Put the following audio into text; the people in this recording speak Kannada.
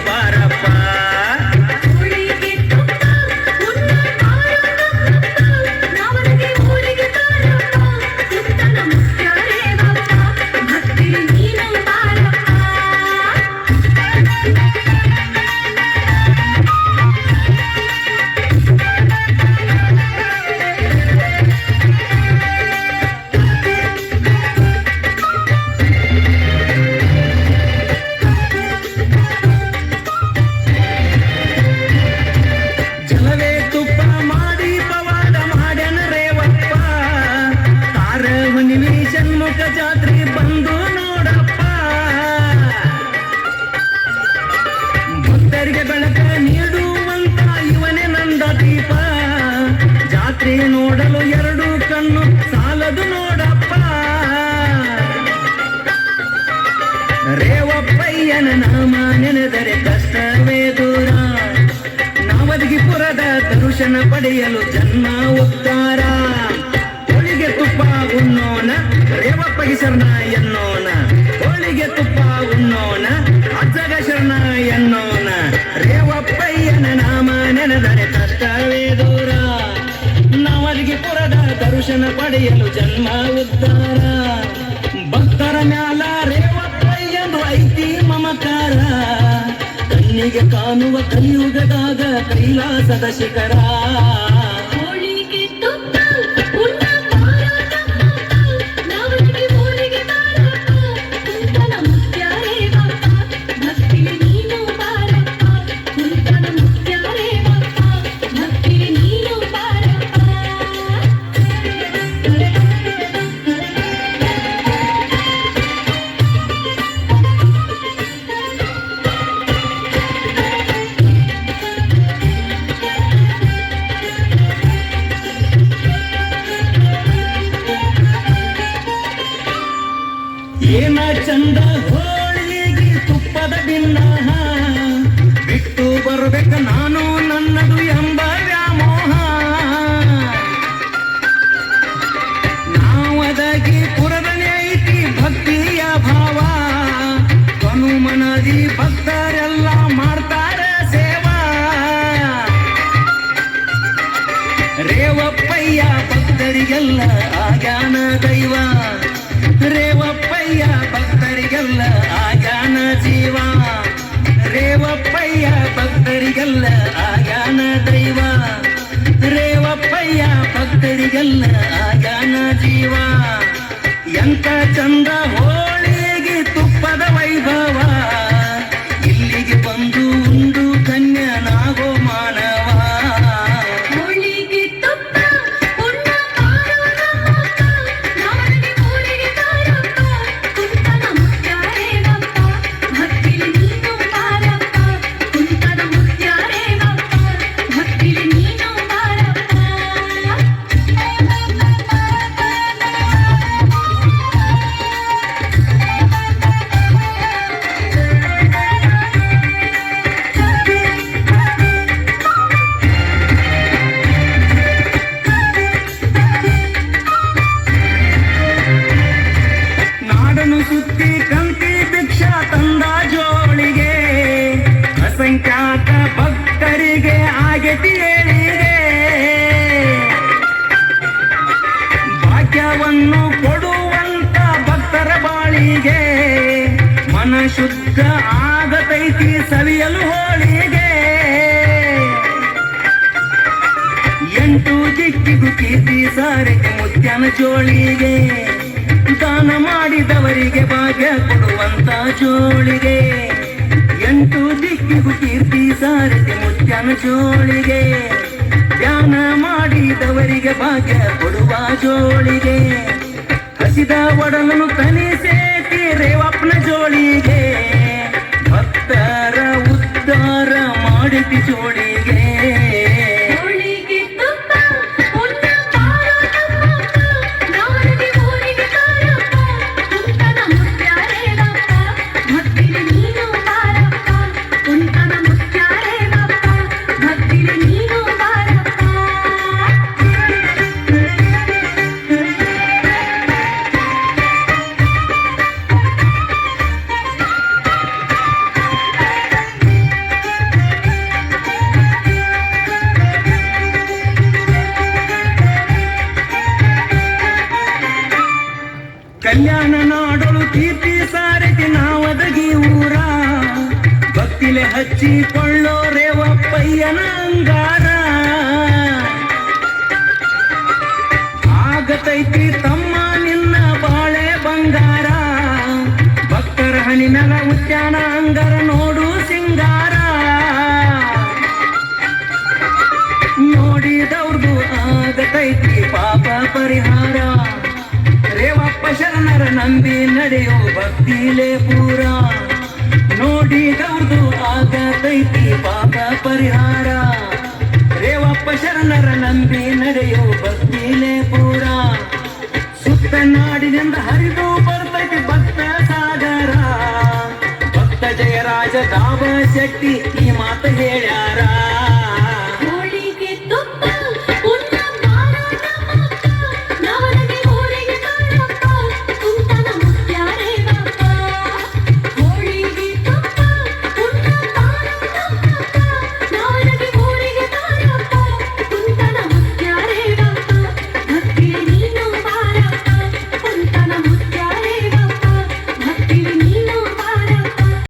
ನೀನು ಜಾತ್ರೆ ಬಂದು ನೋಡಪ್ಪ. ಭಕ್ತರಿಗೆ ಬೆಳಕ ನೀಡುವಂತ ಇವನೇ ನಂದ ದೀಪ. ಜಾತ್ರೆ ನೋಡಲು ಎರಡು ಕಣ್ಣು ಸಾಲದು ನೋಡಪ್ಪ. ರೇವಪ್ಪಯ್ಯನ ನಾಮ ನೆನೆದರೆ ಕಷ್ಟವೇ ದೂರ. ನವದಗಿಪುರದ ದರ್ಶನ ಪಡೆಯಲು ಜನ್ಮ ಉತ್ತಾರ. ರೇವಪ್ಪಗೆ ಶರಣ ಎನ್ನೋಣ ಹೋಳಿಗೆ ತುಪ್ಪ ಉಣ್ಣೋಣ ಅಜ್ಜಗ ಶರಣ ಎನ್ನೋಣ ರೇವಪ್ಪಯ್ಯನ ನಾಮ ನೆನೆದರೆ ಕಷ್ಟವೇ ದೂರ. ನವದಗಿಪುರದ ದರ್ಶನ ಪಡೆಯಲು ಜನ್ಮ ಉದ್ಧಾರ ಭಕ್ತರ ಮ್ಯಾಲ ರೇವಪ್ಪಯ್ಯನು ಐತಿ ಮಮಕಾರ. ಕಣ್ಣಿಗೆ ಕಾಣುವ ಕಲಿಯುಗದಾಗ ಕೈಲಾಸದ ಶಿಖರ. ಏನ ಚಂದ ಹೋಳಿಗೆ ತುಪ್ಪದ ಭಿನ್ನ ಬಿಟ್ಟು ಬರ್ಬೇಕ ನಾನು ನನ್ನದು ಎಂಬ ವ್ಯಾಮೋಹ. ನಾವದಾಗಿ ಪುರದನೆ ಐತಿ ಭಕ್ತಿಯ ಭಾವ. ಹನುಮನದಿ ಭಕ್ತರೆಲ್ಲ ಮಾಡ್ತಾರೆ ಸೇವಾ. ರೇವಪ್ಪಯ್ಯ ಭಕ್ತರಿಗೆಲ್ಲ ಆಗ್ಯಾನ ದೈವ. ರೇವಪ್ಪಯ್ಯ ಭಕ್ತರಿಗೆಲ್ಲ ಆಗ್ಯಾನ ಜೀವ ರೇವಪ್ಪಯ್ಯ ಭಕ್ತರಿಗೆಲ್ಲ ಆಗ್ಯಾನ ದೈವ ಸುತ್ತಿ ಕಂತಿ ಭಿಕ್ಷಾ ತಂದ ಜೋಳಿಗೆ, ಅಸಂಖ್ಯಾತ ಭಕ್ತರಿಗೆ ಆಗತಿ ಏಳಿಗೆ ಭಾಗ್ಯವನ್ನು ಕೊಡುವಂತ ಭಕ್ತರ ಬಾಳಿಗೆ, ಮನ ಶುದ್ಧ ಆಗತೈತಿ ಸವಿಯಲು ಹೋಳಿಗೆ. ಎಂಟು ದಿಕ್ಕಿಗೂ ಕೀರ್ತಿ ಸಾರಿಗೆ ಮುತ್ಯನ ಜೋಳಿಗೆ ದಾನ ಮಾಡಿದವರಿಗೆ ಭಾಗ್ಯ ಕೊಡುವಂತ ಜೋಳಿಗೆ. ಎಂಟು ದಿಕ್ಕಿಗೂ ಕೀರ್ತಿ ಸಾರಿಗೆ ಮುತ್ಯನ ಜೋಳಿಗೆ. ಧ್ಯಾನ ಮಾಡಿದವರಿಗೆ ಭಾಗ್ಯ ಕೊಡುವ ಜೋಳಿಗೆ. ಹಸಿದ ಒಡಲನ್ನು ಕನಿಸೇತಿ ರೇವಪ್ನ ಜೋಳಿಗೆ. ಭಕ್ತರ ಉದ್ಧಾರ ಮಾಡಿದ ಜೋಳಿಗೆ. ಹಚ್ಚಿಕೊಳ್ಳೋ ರೇವಪ್ಪಯ್ಯನ ಅಂಗಾರ. ಆಗತೈತಿ ತಮ್ಮ ನಿನ್ನ ಬಾಳೆ ಬಂಗಾರ. ಭಕ್ತರ ಹಣಿನಲ ಉದ್ಯಾನ ಅಂಗಾರ ನೋಡು ಸಿಂಗಾರ. ನೋಡಿದವ್ರದು ಆಗತೈತಿ ಪಾಪ ಪರಿಹಾರ. ರೇವಪ್ಪ ಶರಣರ ನಂಬಿ ನಡೆಯೋ ಭಕ್ತಿಲೇ ಪೂರ ನೋಡಿದವ್ರದು ಆಗತೈತಿ ಪಾಪ ಪರಿಹಾರ. ರೇವಪ್ಪ ಶರಣರ ನಂಬಿ ನಡೆಯೋ ಭಕ್ತಿಲೇ ಪೂರ. ಸುತ್ತ ನಾಡಿನಿಂದ ಹರಿದು ಬರ್ತೈತಿ ಭಕ್ತ ಸಾಗರ. ಭಕ್ತ ಜಯರಾಜ ದಾವ ಶೆಟ್ಟಿ ಈ ಮಾತು ಹೇಳಿ